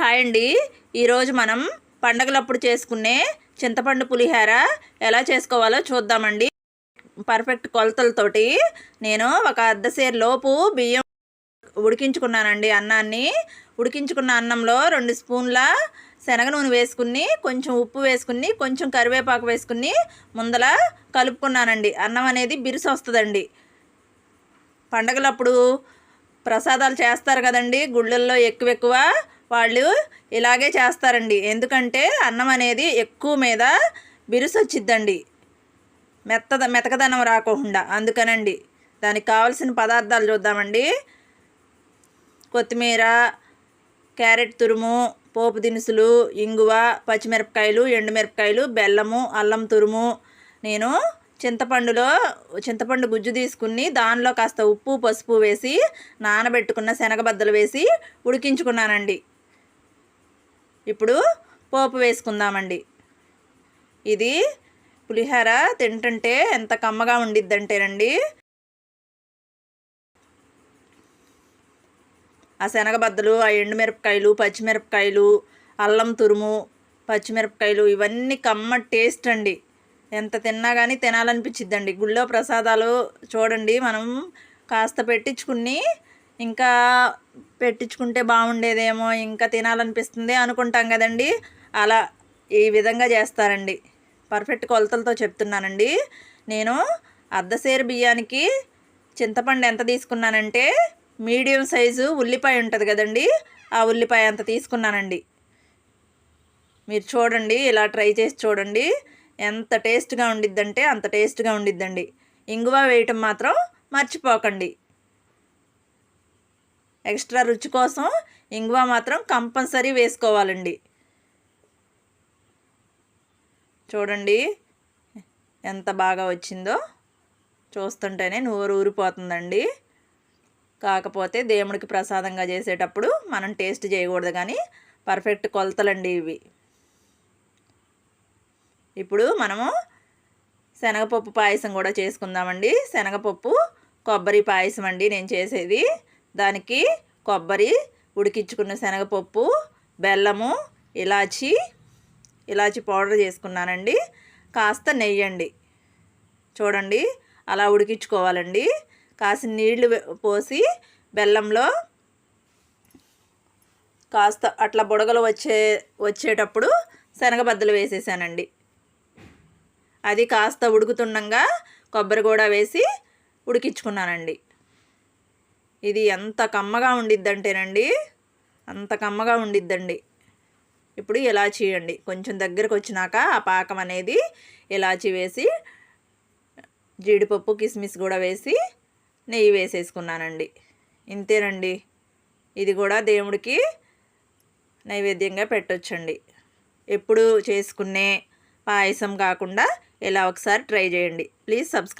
Hi అండి. ఈరోజు మనం పండగలప్పుడు చేసుకునే చింతపండు పులిహార ఎలా చేసుకోవాలో చూద్దామండి. పర్ఫెక్ట్ కొలతలతోటి నేను ఒక అర్ధసేరు లోపు బియ్యం ఉడికించుకున్నానండి అన్నాన్ని. ఉడికించుకున్న అన్నంలో రెండు స్పూన్ల శనగ నూనె వేసుకుని కొంచెం ఉప్పు వేసుకుని కొంచెం కరివేపాకు వేసుకుని ముందల కలుపుకున్నానండి. అన్నం అనేది బిరుసు వస్తుందండి. పండగలప్పుడు ప్రసాదాలు చేస్తారు కదండి. గుళ్ళల్లో ఎక్కువ ఎక్కువ వాళ్ళు ఇలాగే చేస్తారండి. ఎందుకంటే అన్నం అనేది ఎక్కువ మీద బిరుసు వచ్చిద్దండి. మెత్తద మెతకదనం రాకుండా అందుకనండి. దానికి కావాల్సిన పదార్థాలు చూద్దామండి. కొత్తిమీర క్యారెట్ తురుము పోపు దినుసులు ఇంగువ పచ్చిమిరపకాయలు ఎండుమిరపకాయలు బెల్లము అల్లం తురుము. నేను చింతపండులో చింతపండు గుజ్జు తీసుకుని దానిలో కాస్త ఉప్పు పసుపు వేసి నానబెట్టుకున్న శనగబద్దలు వేసి ఉడికించుకున్నానండి. ఇప్పుడు పోపు వేసుకుందామండి. ఇది పులిహోర తింటుంటే ఎంత కమ్మగా ఉండిద్దంటేనండి ఆ శనగబద్దలు ఆ ఎండుమిరపకాయలు పచ్చిమిరపకాయలు అల్లం తురుము పచ్చిమిరపకాయలు ఇవన్నీ కమ్మ టేస్ట్ అండి. ఎంత తిన్నా కానీ తినాలనిపించిద్దండి. గుళ్ళో ప్రసాదాలు చూడండి మనం కాస్త పెట్టించుకుని ఇంకా పెట్టించుకుంటే బాగుండేదేమో ఇంకా తినాలనిపిస్తుంది అనుకుంటాం కదండి. అలా ఈ విధంగా చేస్తారండి. పర్ఫెక్ట్ కొలతలతో చెప్తున్నానండి. నేను అర్ధసేరు బియ్యానికి చింతపండు ఎంత తీసుకున్నానంటే మీడియం సైజు ఉల్లిపాయ ఉంటుంది కదండి ఆ ఉల్లిపాయ అంత తీసుకున్నానండి. మీరు చూడండి ఇలా ట్రై చేసి చూడండి. ఎంత టేస్ట్గా ఉండిద్దంటే అంత టేస్ట్గా ఉండిద్దండి. ఇంగువ వేయటం మాత్రం మర్చిపోకండి. ఎక్స్ట్రా రుచి కోసం ఇంగువ మాత్రం కంపల్సరీ వేసుకోవాలండి. చూడండి ఎంత బాగా వచ్చిందో. చూస్తుంటేనే నోరు ఊరిపోతుందండి. కాకపోతే దేవుడికి ప్రసాదంగా చేసేటప్పుడు మనం టేస్ట్ చేయకూడదు కానీ పర్ఫెక్ట్ కొలతలండి ఇవి. ఇప్పుడు మనము శనగపప్పు పాయసం కూడా చేసుకుందామండి. శనగపప్పు కొబ్బరి పాయసం అండి నేను చేసేది. దానికి కొబ్బరి ఉడికించుకున్న శనగపప్పు బెల్లము ఇలాచి ఇలాచి పౌడర్ చేసుకున్నానండి. కాస్త నెయ్యి అండి చూడండి అలా ఉడికించుకోవాలండి. కాసి నీళ్ళు పోసి బెల్లంలో కాస్త అట్లా బుడగలు వచ్చే వచ్చేటప్పుడు శనగబద్దలు వేసేసానండి. అది కాస్త ఉడుకుతుండగా కొబ్బరి కూడా వేసి ఉడికించుకున్నానండి. ఇది ఎంత కమ్మగా ఉండిద్దంటేనండి అంత కమ్మగా ఉండిద్దండి. ఇప్పుడు ఇలాచీ అండి. కొంచెం దగ్గరకు వచ్చినాక ఆ పాకం అనేది ఇలాచీ వేసి జీడిపప్పు కిస్మిస్ కూడా వేసి నెయ్యి వేసేసుకున్నానండి. ఇంతేనండి. ఇది కూడా దేవుడికి నైవేద్యంగా పెట్టొచ్చండి. ఎప్పుడు చేసుకునే పాయసం కాకుండా ఇలా ఒకసారి ట్రై చేయండి. Please subscribe